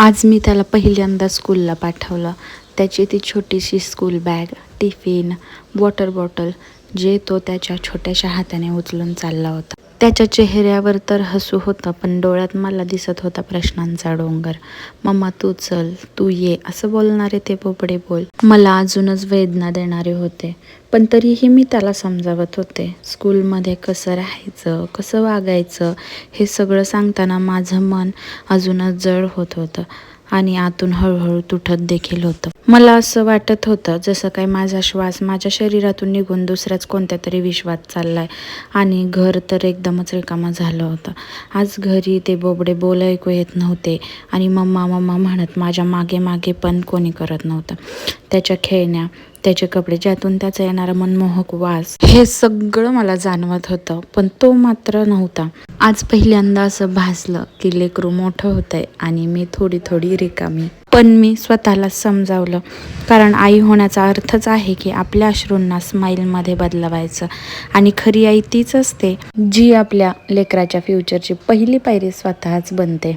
आज मी त्याला पहिल्यांदा स्कूलला पाठवलं. त्याची ती छोटीशी school bag tiffin water bottle जे तो त्याच्या छोट्याशा हाताने उचलून चालला होता. त्याच्या चेहऱ्यावर तर हसू होतं पण डोळ्यात मला दिसत होता प्रश्नांचा डोंगर. मम्मा तू चल तू ये असं बोलणारे ते पोपडे बोल. मला अजूनच वेदना देणारे होते पण तरीही मी त्याला समजावत होते. स्कूलमध्ये कसं राहायचं कसं वागायचं हे सगळं सांगताना माझं मन अजूनच जड होत होतं. आणि आतून हळूहळू तुटत देखील होतं. मला असं वाटत होतं जसं काय माझा श्वास माझ्या शरीरातून निघून दुसऱ्याच कोणत्या तरी विश्वात चाललाय आणि घर तर एकदमच रिकामा झालं होतं. आज घरी ते बोबडे बोल ऐकू येत नव्हते आणि मम्मा मम्मा म्हणत माझ्या मागे मागे पण कोणी करत नव्हतं. त्याच्या खेळण्या त्याचे कपडे ज्यातून त्याचा येणारा मनमोहक वास. हे सगळं मला जाणवत होतं पण तो मात्र नव्हता. आज पहिल्यांदा असं भासलं की लेकरू मोठं होतंय आणि मी थोडी थोडी रिकामी. पण मी स्वतःला समजावलं कारण आई होण्याचा अर्थच आहे की आपल्या अश्रूंना स्माईलमध्ये बदलवायचं. आणि खरी आई तीच असते जी आपल्या लेकराच्या फ्युचरची पहिली पायरी स्वतःच बनते.